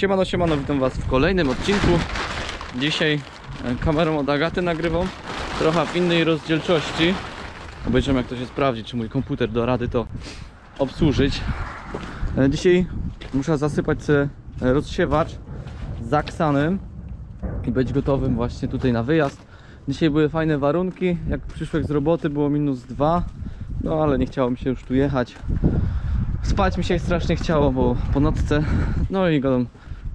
Siemano, siemano, witam was w kolejnym odcinku. Dzisiaj e, kamerą od Agaty nagrywam, trochę w innej rozdzielczości. Obejrzymy jak to się sprawdzi, czy mój komputer da rady to obsłużyć. E, Dzisiaj muszę zasypać sobie rozsiewacz z aksanem i być gotowym właśnie tutaj na wyjazd. Dzisiaj były fajne warunki, jak przyszłek z roboty było minus dwa, no ale nie chciało mi się już tu jechać. Spać mi się strasznie chciało, bo po nocce. No i go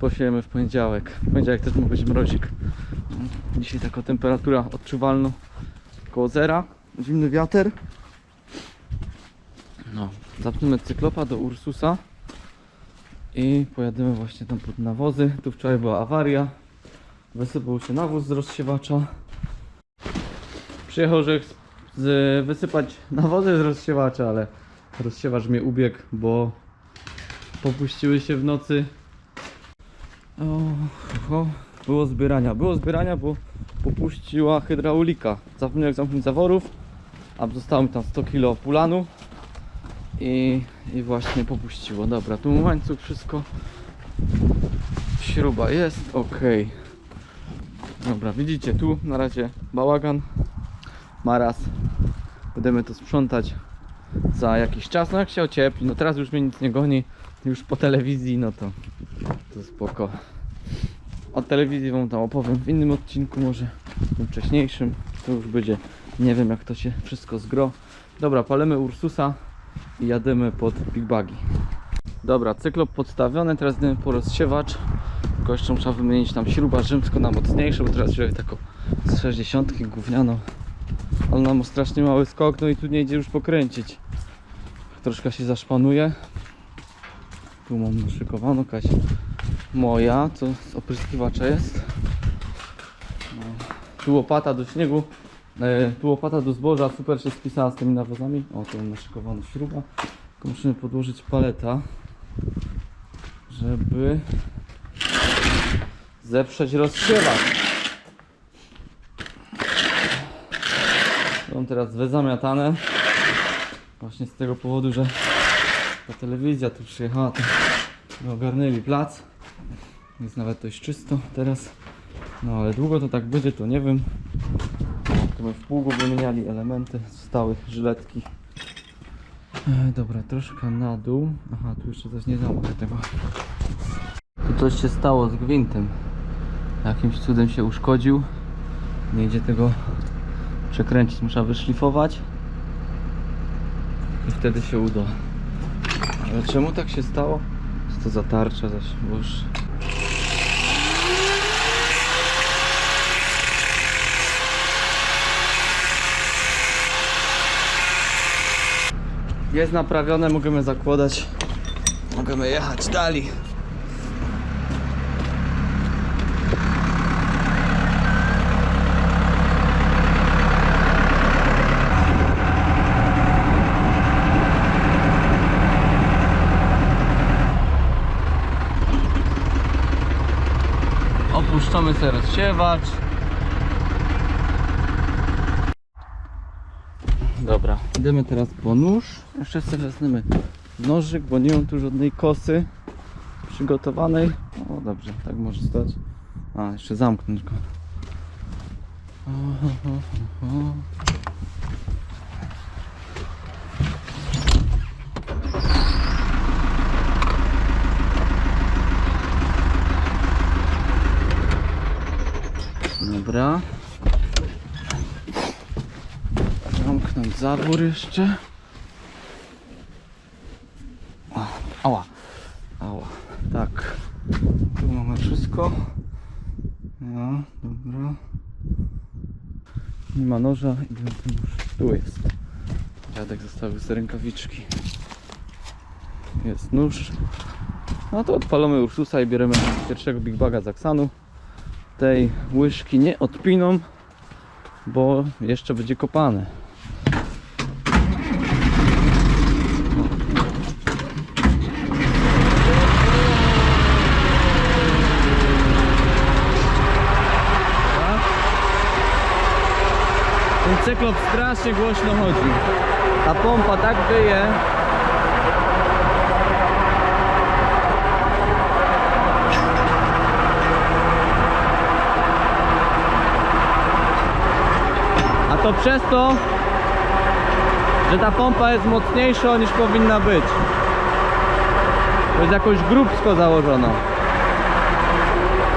posiejemy w poniedziałek. W poniedziałek też mógł być mrozik. Dzisiaj taka temperatura odczuwalna koło zera. Zimny wiater. No, zapniemy cyklopa do Ursusa i pojadziemy właśnie tam pod nawozy. Tu wczoraj była awaria. Wysypał się nawóz z rozsiewacza. Przyjechał, że z, wysypać nawozy z rozsiewacza, ale rozsiewacz mnie ubiegł, bo popuściły się w nocy. O, było zbierania, było zbierania, bo popuściła hydraulika. Zapomniałem zamknąć zaworów, a zostało mi tam 100 kg pulanu i, i właśnie popuściło. Dobra, tu łańcuch, wszystko. Śruba jest, ok. Dobra, widzicie tu na razie bałagan, maraz. Będziemy to sprzątać za jakiś czas, no jak się ociepli, no teraz już mnie nic nie goni, już po telewizji, no to, to spoko. O telewizji wam tam opowiem w innym odcinku, może tym wcześniejszym, to już będzie, nie wiem jak to się wszystko zgro. Dobra, palemy Ursusa i jadymy pod Big Bagi. Dobra, cyklop podstawiony, teraz idziemy po rozsiewacz, tylko jeszcze trzeba wymienić tam śruba rzymsko na mocniejsze, bo teraz wziąłem taką z 60 gównianą. Ale nam strasznie mały skok, no i tu nie idzie już pokręcić. Troszkę się zaszpanuje. Tu mam naszykowaną jakaś moja, co z opryskiwacza jest. No. Tu łopata do śniegu, e, tu łopata do zboża, super się spisała z tymi nawozami. O, tu mam śruba. Tylko musimy podłożyć paleta, żeby zeprzeć rozsiewacz. Są teraz wyzamiatane. Właśnie z tego powodu, że ta telewizja tu przyjechała, to ogarnęli plac. Jest nawet dość czysto teraz. No ale długo to tak będzie, to nie wiem. To my w pługu wymieniali elementy, zostały żyletki. E, dobra, troszkę na dół. Aha, tu jeszcze coś nie zamknę tego. Tu coś się stało z gwintem. Jakimś cudem się uszkodził. Nie idzie tego przekręcić, muszę wyszlifować i wtedy się uda. Ale czemu tak się stało? To za tarcza zaś, już... Jest naprawione, możemy zakładać. Możemy jechać dalej. Opuszczamy sobie rozsiewacz. Dobra, idziemy teraz po nóż. Jeszcze sobie wezmemy nożyk, bo nie mam tu żadnej kosy przygotowanej. O, dobrze, tak może stać. A, jeszcze zamknąć go. O, o, o, o. Dobra. Zamknąć zawór jeszcze. O, ała. Ała. Tak. Tu mamy wszystko. No, dobra. Nie ma noża i tu jest. Dziadek zostawił sobie rękawiczki. Jest nóż. No to odpalamy Ursusa i bierzemy pierwszego Big Baga z Aksanu tej łyżki nie odpiną, bo jeszcze będzie kopane. Ceklop strasznie głośno chodzi. Ta pompa tak wyje. A to przez to, że ta pompa jest mocniejsza niż powinna być. To jest jakoś grubsko założona.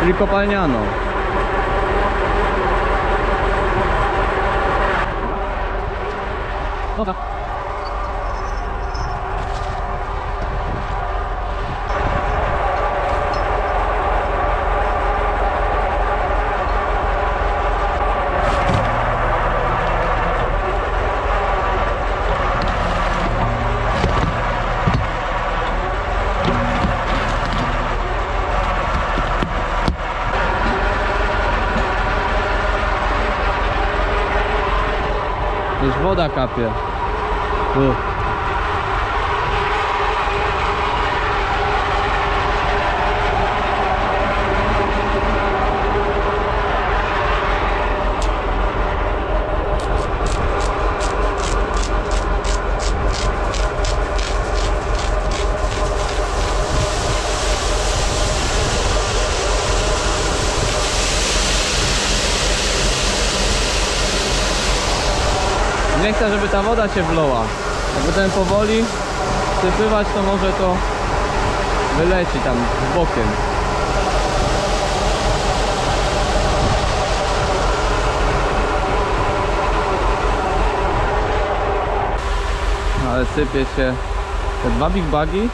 Czyli kopalniano. Dobra. Już woda Nie chcę, żeby ta woda się wlała. Jak będę powoli sypywać, to może to wyleci tam bokiem. Ale sypie się te dwa big bagi.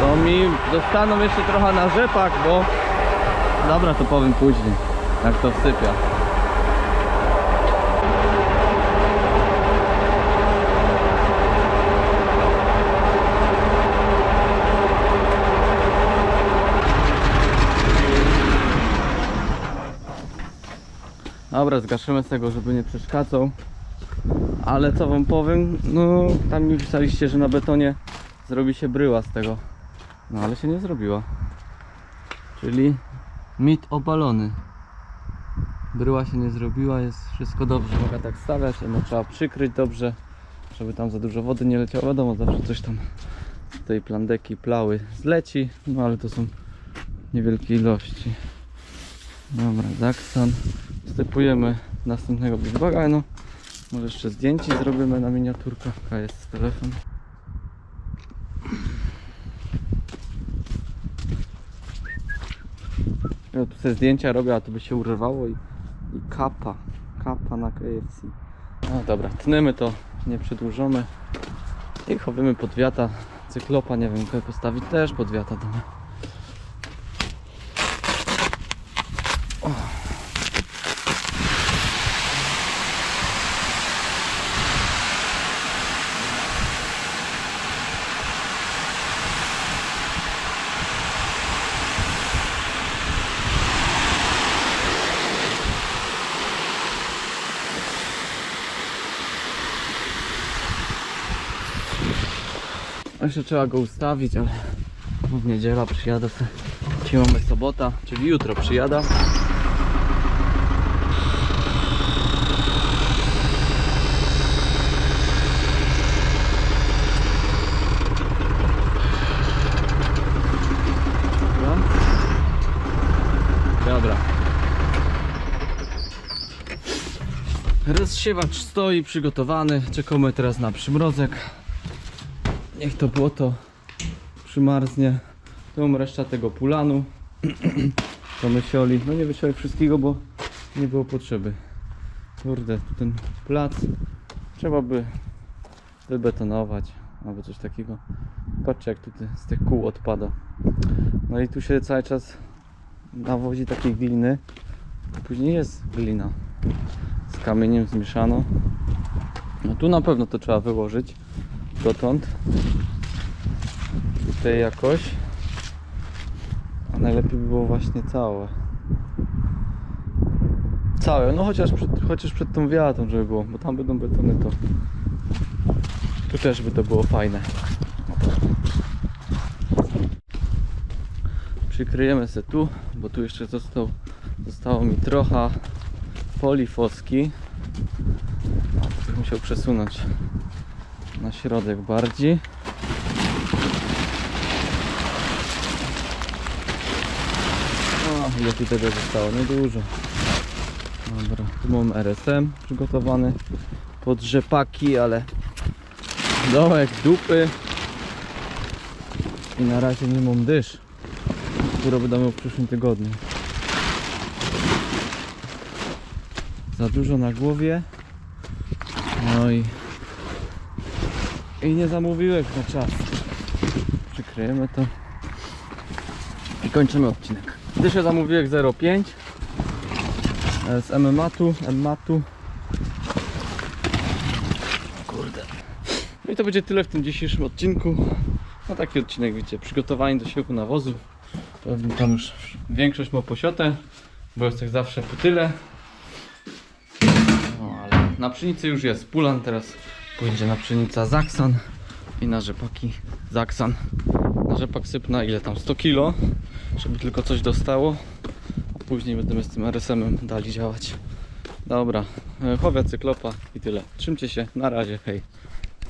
To mi zostaną jeszcze trochę na rzepak, bo dobra, to powiem później, jak to wsypia. Dobra, zgaszymy z tego, żeby nie przeszkadzał. Ale co wam powiem, no tam mi pisaliście, że na betonie zrobi się bryła z tego. No ale się nie zrobiła. Czyli mit obalony. Bryła się nie zrobiła, jest wszystko dobrze, mogę tak stawiać, no trzeba przykryć dobrze, żeby tam za dużo wody nie leciało. Wiadomo, zawsze coś tam z tej plandeki, plały zleci, no ale to są niewielkie ilości. Dobra, Zaksan. Wstępujemy następnego bizbaga. No, może jeszcze zdjęcie zrobimy na miniaturkach. Jaka jest telefon. Ja tu sobie zdjęcia robię, a to by się urwało i, i kapa. Kapa na KFC. No dobra, tniemy to, nie przedłużamy. I chowimy pod wiata. Cyklopa, nie wiem, postawić też pod wiata. Jeszcze trzeba go ustawić, ale w niedziela przyjadę se. Dzisiaj mamy sobota, czyli jutro przyjada. Dobra. Dobra. Rozsiewacz stoi przygotowany. Czekamy teraz na przymrozek. Niech to błoto przymarznie. Tu reszta tego pulanu. To mysioli. No nie wysioli wszystkiego, bo nie było potrzeby. Kurde, ten plac trzeba by wybetonować albo coś takiego. Patrzcie jak tutaj z tych kół odpada. No i tu się cały czas nawozi takiej gliny. Później jest glina z kamieniem zmieszano. No tu na pewno to trzeba wyłożyć dotąd. Tutaj jakoś. A najlepiej by było właśnie całe. Całe, no chociaż przed, chociaż przed tą wiatą, żeby było, bo tam będą betony to tu też by to było fajne. Przykryjemy se tu, bo tu jeszcze został, zostało mi trochę polifoski. Bym musiał przesunąć na środek bardziej. O, ile tu tego zostało? Niedużo. Dobra, tu mam RSM przygotowany pod rzepaki, ale dołek dupy i na razie nie mam dysz, które będę miał w przyszłym tygodniu. Za dużo na głowie. No i i nie zamówiłem na czas. Przykryjemy to i kończymy odcinek. Dyszę zamówiłem 0,5 e, z M-matu, M-matu. Kurde. No i to będzie tyle w tym dzisiejszym odcinku. No taki odcinek, wiecie, przygotowani do siewu nawozu. Pewnie tam już większość ma posiotę, bo jest tak zawsze po tyle. Na pszenicy już jest pulan, teraz pójdzie na pszenica Zaksan i na rzepaki Zaksan. Na rzepak sypna ile tam 100 kg, żeby tylko coś dostało. A później będziemy z tym RSM-em dali działać. Dobra, e, chowia cyklopa i tyle. Trzymcie się, na razie, hej.